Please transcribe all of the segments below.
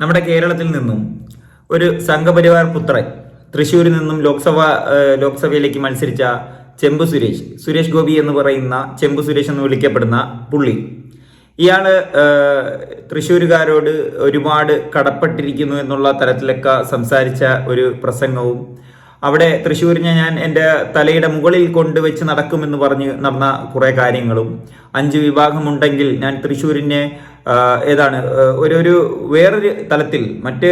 നമ്മുടെ കേരളത്തിൽ നിന്നും ഒരു സംഘപരിവാർ പുത്രൻ തൃശ്ശൂരിൽ നിന്നും ലോക്സഭ ലോക്സഭയിലേക്ക് മത്സരിച്ച ചെമ്പു സുരേഷ് സുരേഷ് ഗോപി എന്ന് പറയുന്ന ചെമ്പു സുരേഷ് എന്ന് വിളിക്കപ്പെടുന്ന പുള്ളി. ഇയാൾ തൃശ്ശൂരുകാരോട് ഒരുപാട് കടപ്പെട്ടിരിക്കുന്നു എന്നുള്ള തരത്തിലൊക്കെ സംസാരിച്ച ഒരു പ്രസംഗവും അവിടെ തൃശ്ശൂരിനെ ഞാൻ എന്റെ തലയുടെ മുകളിൽ കൊണ്ടുവച്ച് നടക്കുമെന്ന് പറഞ്ഞ് നടന്ന കുറേ കാര്യങ്ങളും അഞ്ച് വിഭാഗമുണ്ടെങ്കിൽ ഞാൻ തൃശ്ശൂരിനെ ഏതാണ്? ഒരു ഒരു വേറൊരു തലത്തിൽ മറ്റ്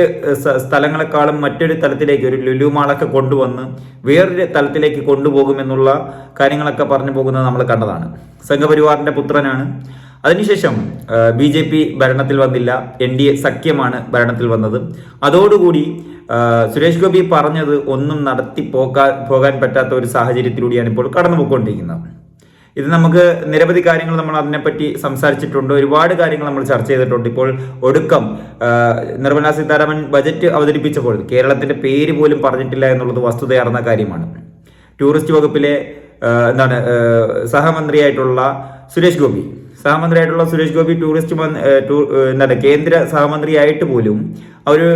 സ്ഥലങ്ങളെക്കാളും മറ്റൊരു തലത്തിലേക്ക് ഒരു ലുലുമാളൊക്കെ കൊണ്ടുവന്ന് വേറൊരു തലത്തിലേക്ക് കൊണ്ടുപോകുമെന്നുള്ള കാര്യങ്ങളൊക്കെ പറഞ്ഞു പോകുന്നത് നമ്മൾ കണ്ടതാണ്. സംഘപരിവാറിന്റെ പുത്രനാണ്. അതിനുശേഷം ബി ജെ പി ഭരണത്തിൽ വന്നില്ല. എൻ ഡി എ സഖ്യമാണ് ഭരണത്തിൽ വന്നത്. അതോടുകൂടി സുരേഷ് ഗോപി പറഞ്ഞത് ഒന്നും നടത്തി പോകാൻ പോകാൻ പറ്റാത്ത ഒരു സാഹചര്യത്തിലൂടെയാണ് ഇപ്പോൾ കടന്നു പോയിക്കൊണ്ടിരിക്കുന്നത് ഇത് നമുക്ക് നിരവധി കാര്യങ്ങൾ നമ്മൾ അതിനെപ്പറ്റി സംസാരിച്ചിട്ടുണ്ട്. ഒരുപാട് കാര്യങ്ങൾ നമ്മൾ ചർച്ച ചെയ്തിട്ടുണ്ട്. ഇപ്പോൾ ഒടുക്കം നിർമ്മലാ സീതാരാമൻ ബജറ്റ് അവതരിപ്പിച്ചപ്പോൾ കേരളത്തിന്റെ പേര് പോലും പറഞ്ഞിട്ടില്ല എന്നുള്ളത് വസ്തുതയാർന്ന കാര്യമാണ്. ടൂറിസ്റ്റ് വകുപ്പിലെ എന്താണ് സഹമന്ത്രിയായിട്ടുള്ള സുരേഷ് ഗോപി. സഹമന്ത്രിയായിട്ടുള്ള സുരേഷ് ഗോപി ടൂറിസ്റ്റ് എന്താണ് കേന്ദ്ര സഹമന്ത്രിയായിട്ട് പോലും ഒരു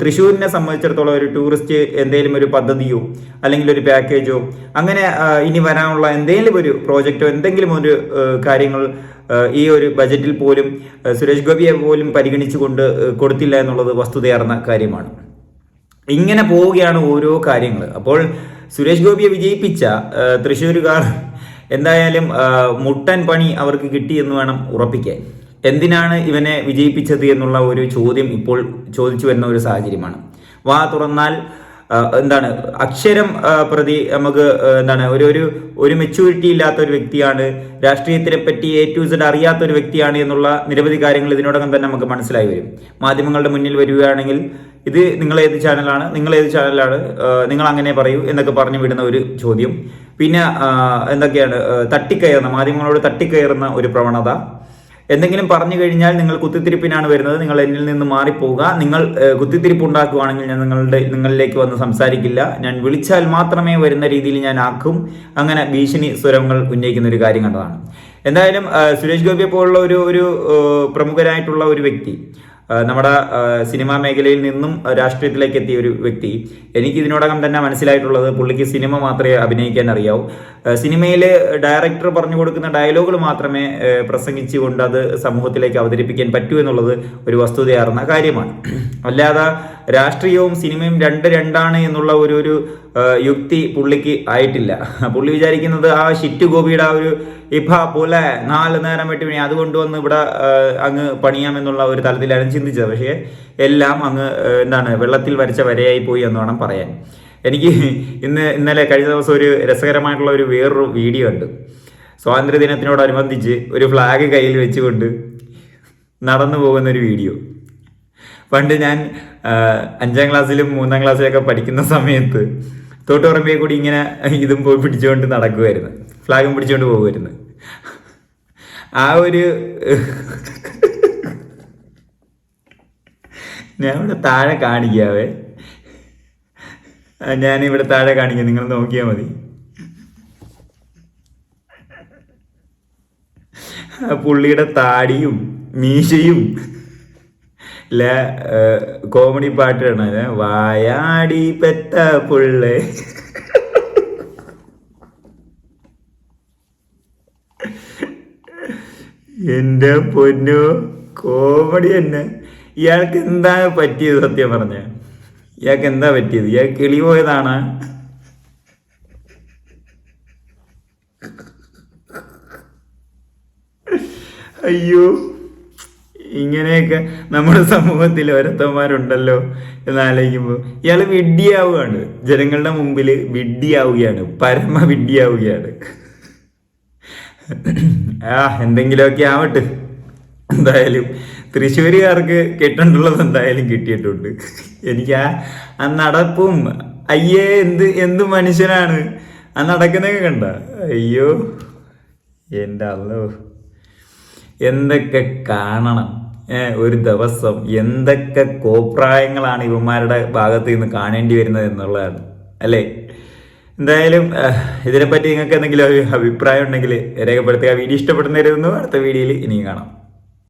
തൃശ്ശൂരിനെ സംബന്ധിച്ചിടത്തോളം ഒരു ടൂറിസ്റ്റ് എന്തെങ്കിലും ഒരു പദ്ധതിയോ അല്ലെങ്കിൽ ഒരു പാക്കേജോ അങ്ങനെ ഇനി വരാനുള്ള എന്തെങ്കിലും ഒരു പ്രോജക്റ്റോ എന്തെങ്കിലും ഒരു കാര്യങ്ങൾ ഈ ഒരു ബജറ്റിൽ പോലും സുരേഷ് ഗോപിയെ പോലും പരിഗണിച്ചുകൊണ്ട് കൊണ്ട് കൊടുത്തില്ല എന്നുള്ളത് വസ്തുതയാർന്ന കാര്യമാണ്. ഇങ്ങനെ പോവുകയാണ് ഓരോ കാര്യങ്ങൾ അപ്പോൾ സുരേഷ് ഗോപിയെ വിജയിപ്പിച്ച തൃശ്ശൂരുകാർ എന്തായാലും മുട്ടൻ പണി അവർക്ക് കിട്ടി എന്ന് വേണം ഉറപ്പിക്കാൻ. എന്തിനാണ് ഇവനെ വിജയിപ്പിച്ചത് എന്നുള്ള ഒരു ചോദ്യം ഇപ്പോൾ ചോദിച്ചു വരുന്ന ഒരു സാഹചര്യമാണ്. വാ തുറന്നാൽ എന്താണ് അക്ഷരം പ്രതി നമുക്ക് എന്താണ് ഒരു ഒരു ഒരു മെച്യൂരിറ്റി ഇല്ലാത്ത ഒരു വ്യക്തിയാണ് രാഷ്ട്രീയത്തിനെ പറ്റി എ ടു സെഡ് അറിയാത്ത ഒരു വ്യക്തിയാണ് എന്നുള്ള നിരവധി കാര്യങ്ങൾ ഇതിനോടകം തന്നെ നമുക്ക് മനസ്സിലായി വരും. മാധ്യമങ്ങളുടെ മുന്നിൽ വരികയാണെങ്കിൽ ഇത് നിങ്ങൾ ഏത് ചാനലാണ് നിങ്ങൾ ഏത് ചാനലാണ് നിങ്ങൾ അങ്ങനെ പറയൂ എന്നൊക്കെ പറഞ്ഞു വിടുന്ന ഒരു ചോദ്യം. പിന്നെ എന്തൊക്കെയാണ് തട്ടിക്കയറുന്ന മാധ്യമങ്ങളോട് തട്ടിക്കയറുന്ന ഒരു പ്രവണത എന്തെങ്കിലും പറഞ്ഞു കഴിഞ്ഞാൽ നിങ്ങൾ കുത്തിത്തിരിപ്പിനാണ് വരുന്നത്. നിങ്ങൾ എന്നിൽ നിന്ന് മാറിപ്പോവുക നിങ്ങൾ കുത്തിത്തിരിപ്പ് ഉണ്ടാക്കുകയാണെങ്കിൽ ഞാൻ നിങ്ങളുടെ നിങ്ങളിലേക്ക് വന്ന് സംസാരിക്കില്ല. ഞാൻ വിളിച്ചാൽ മാത്രമേ വരുന്ന രീതിയിൽ ഞാൻ ആക്കും. അങ്ങനെ ഭീഷണി സ്വരങ്ങൾ ഉന്നയിക്കുന്ന ഒരു കാര്യം കണ്ടതാണ്. എന്തായാലും സുരേഷ് ഗോപിയെ പോലുള്ള ഒരു ഒരു പ്രമുഖരായിട്ടുള്ള ഒരു വ്യക്തി നമ്മുടെ സിനിമാ മേഖലയിൽ നിന്നും രാഷ്ട്രീയത്തിലേക്ക് എത്തിയ ഒരു വ്യക്തി. എനിക്ക് ഇതിനോടകം തന്നെ മനസ്സിലായിട്ടുള്ളത് പുള്ളിക്ക് സിനിമ മാത്രമേ അഭിനയിക്കാൻ അറിയാവൂ സിനിമയിൽ ഡയറക്ടർ പറഞ്ഞു കൊടുക്കുന്ന ഡയലോഗുകൾ മാത്രമേ പ്രസംഗിച്ചുകൊണ്ട് അത് സമൂഹത്തിലേക്ക് അവതരിപ്പിക്കാൻ പറ്റൂ എന്നുള്ളത് ഒരു വസ്തുതയാർന്ന കാര്യമാണ്. അല്ലാതെ രാഷ്ട്രീയവും സിനിമയും രണ്ട് രണ്ടാണ് എന്നുള്ള ഒരു ഒരു യുക്തി പുള്ളിക്ക് ആയിട്ടില്ല. പുള്ളി വിചാരിക്കുന്നത് ആ ഷിറ്റ് ഗോപിയുടെ ആ ഒരു ഇഫ പോലെ നാല് നേരം വെട്ടി പണി അത് കൊണ്ടുവന്ന് ഇവിടെ അങ്ങ് പണിയാമെന്നുള്ള ഒരു തലത്തിലാണ് ചിന്തിച്ചത്. പക്ഷേ എല്ലാം അങ്ങ് എന്താണ് വെള്ളത്തിൽ വരച്ച വരയായി പോയി എന്ന് വേണം പറയാൻ. എനിക്ക് ഇന്ന് ഇന്നലെ കഴിഞ്ഞ ദിവസം ഒരു രസകരമായിട്ടുള്ള ഒരു വേറൊരു വീഡിയോ ഉണ്ട്. സ്വാതന്ത്ര്യദിനത്തിനോടനുബന്ധിച്ച് ഒരു ഫ്ലാഗ് കയ്യിൽ വെച്ചുകൊണ്ട് നടന്നു പോകുന്ന ഒരു വീഡിയോ. പണ്ട് ഞാൻ അഞ്ചാം ക്ലാസ്സിലും മൂന്നാം ക്ലാസ്സിലൊക്കെ പഠിക്കുന്ന സമയത്ത് തോട്ടുപറമ്പിയെ കൂടി ഇങ്ങനെ ഇതും പോയി പിടിച്ചുകൊണ്ട് നടക്കുമായിരുന്നു ഫ്ലാഗും പിടിച്ചുകൊണ്ട് പോകുമായിരുന്നു ആ ഒരു ഞാൻ ഇവിടെ താഴെ കാണിക്കാവേ ഞാൻ ഇവിടെ താഴെ കാണിക്കാം. നിങ്ങൾ നോക്കിയാൽ മതി. പുള്ളിയുടെ താടിയും മീശയും ല കോമഡി പാട്ടാണ്. വായാടി പെറ്റ പുള്ളേ. എന്റെ പൊന്നു കോമഡി തന്നെ. ഇയാൾക്ക് എന്താ പറ്റിയത് സത്യം പറഞ്ഞ? ഇയാൾക്ക് എന്താ പറ്റിയത്? ഇയാൾ കിളി പോയതാണ്. അയ്യോ ഇങ്ങനെയൊക്കെ നമ്മുടെ സമൂഹത്തിൽ ഓരോരുത്തന്മാരുണ്ടല്ലോ എന്നാലോചിക്കുമ്പോൾ ഇയാൾ വിഡ്ഢിയാവുകയാണ്. ജനങ്ങളുടെ മുമ്പിൽ വിഡ്ഢിയാവുകയാണ്. പരമ വിഡ്ഢിയാവുകയാണ്. ആ എന്തെങ്കിലുമൊക്കെ ആവട്ടെ. എന്തായാലും തൃശ്ശൂരുകാർക്ക് കിട്ടേണ്ടുള്ളത് എന്തായാലും കിട്ടിയിട്ടുണ്ട്. എനിക്ക് ആ ആ നടപ്പും അയ്യേ എന്ത് എന്ത് മനുഷ്യനാണ്? ആ നടക്കുന്നൊക്കെ കണ്ട. അയ്യോ എന്റെ അല്ലോ എന്തൊക്കെ കാണണം. ഒരു ദിവസം എന്തൊക്കെ കോപ്രായങ്ങളാണ് ഇവന്മാരുടെ ഭാഗത്ത് നിന്ന് കാണേണ്ടി വരുന്നത് എന്നുള്ളതാണ്. അല്ലേ? എന്തായാലും ഇതിനെപ്പറ്റി നിങ്ങൾക്ക് എന്തെങ്കിലും അഭിപ്രായം ഉണ്ടെങ്കിൽ രേഖപ്പെടുത്തുക. വീഡിയോ ഇഷ്ടപ്പെടുന്നവരുന്നു അടുത്ത വീഡിയോയിൽ ഇനിയും കാണാം.